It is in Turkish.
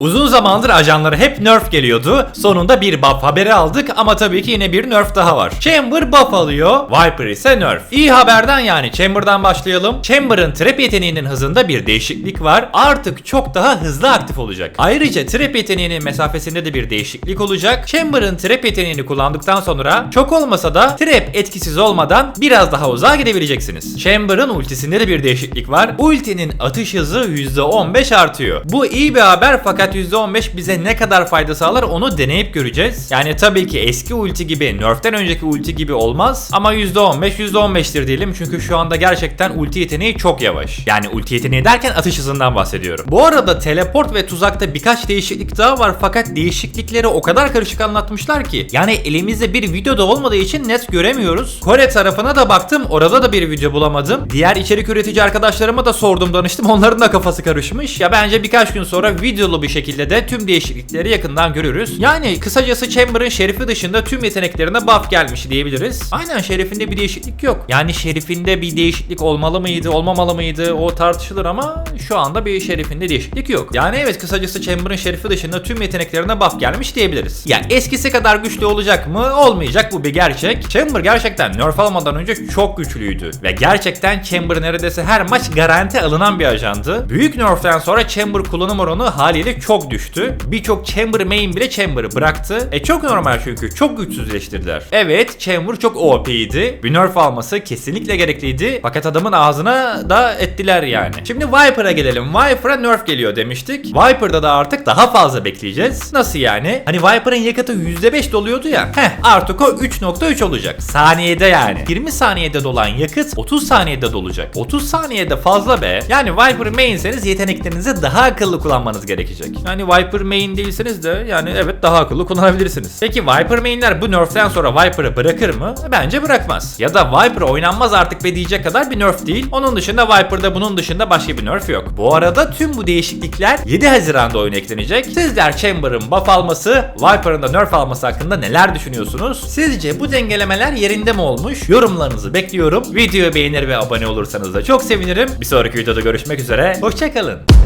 Uzun zamandır ajanlara hep nerf geliyordu. Sonunda bir buff haberi aldık ama tabii ki yine bir nerf daha var. Chamber buff alıyor, Viper ise nerf. İyi haberden yani Chamber'dan başlayalım. Chamber'ın trap yeteneğinin hızında bir değişiklik var. Artık çok daha hızlı aktif olacak. Ayrıca trap yeteneğinin mesafesinde de bir değişiklik olacak. Chamber'ın trap yeteneğini kullandıktan sonra çok olmasa da trap etkisiz olmadan biraz daha uzağa gidebileceksiniz. Chamber'ın ultisinde de bir değişiklik var. Ultinin atış hızı %15 artıyor. Bu iyi bir haber fakat %15 bize ne kadar fayda sağlar onu deneyip göreceğiz. Yani tabii ki eski ulti gibi, nerf'ten önceki ulti gibi olmaz ama %15 %15'tir diyelim çünkü şu anda gerçekten ulti yeteneği çok yavaş. Yani ulti yeteneği derken atış hızından bahsediyorum. Bu arada teleport ve tuzakta birkaç değişiklik daha var fakat değişiklikleri o kadar karışık anlatmışlar ki yani elimizde bir video da olmadığı için net göremiyoruz. Kore tarafına da baktım orada da bir video bulamadım. Diğer içerik üretici arkadaşlarıma da sordum danıştım onların da kafası karışmış. Ya bence birkaç gün sonra videolu bir şekilde de tüm değişiklikleri yakından görürüz. Yani kısacası Chamber'ın şerifi dışında tüm yeteneklerine buff gelmiş diyebiliriz. Aynen şerifinde bir değişiklik yok. Yani şerifinde bir değişiklik olmalı mıydı olmamalı mıydı o tartışılır ama şu anda bir şerifinde değişiklik yok. Yani evet kısacası Chamber'ın şerifi dışında tüm yeteneklerine buff gelmiş diyebiliriz. Ya eskisi kadar güçlü olacak mı? Olmayacak bu bir gerçek. Chamber gerçekten nerf almadan önce çok güçlüydü. Ve gerçekten Chamber neredeyse her maç garanti alınan bir ajandı. Büyük nerf'ten sonra Chamber kullanım oranı haliyle çok düştü. Birçok Chamber main bile Chamber'ı bıraktı. E çok normal çünkü çok güçsüzleştirdiler. Evet Chamber çok OP'ydi. Bir nerf alması kesinlikle gerekliydi. Fakat adamın ağzına da ettiler yani. Şimdi Viper'a gelelim. Viper'a nerf geliyor demiştik. Viper'da da artık daha fazla bekleyeceğiz. Nasıl yani? Hani Viper'ın yakıtı %5 doluyordu ya. Heh artık o 3.3 olacak. Saniyede yani. 20 saniyede dolan yakıt 30 saniyede dolacak. 30 saniyede fazla be. Yani Viper mainseniz yeteneklerinizi daha akıllı kullanmanız gerekecek. Yani Viper main değilseniz de yani evet daha akıllı kullanabilirsiniz. Peki Viper mainler bu nerf'ten sonra Viper'ı bırakır mı? Bence bırakmaz. Ya da Viper oynanmaz artık be diyecek kadar bir nerf değil. Onun dışında Viper'da bunun dışında başka bir nerf yok. Bu arada tüm bu değişiklikler 7 Haziran'da oyuna eklenecek. Sizler Chamber'ın buff alması, Viper'ın da nerf alması hakkında neler düşünüyorsunuz? Sizce bu dengelemeler yerinde mi olmuş? Yorumlarınızı bekliyorum. Videoyu beğenir ve abone olursanız da çok sevinirim. Bir sonraki videoda görüşmek üzere. Hoşçakalın.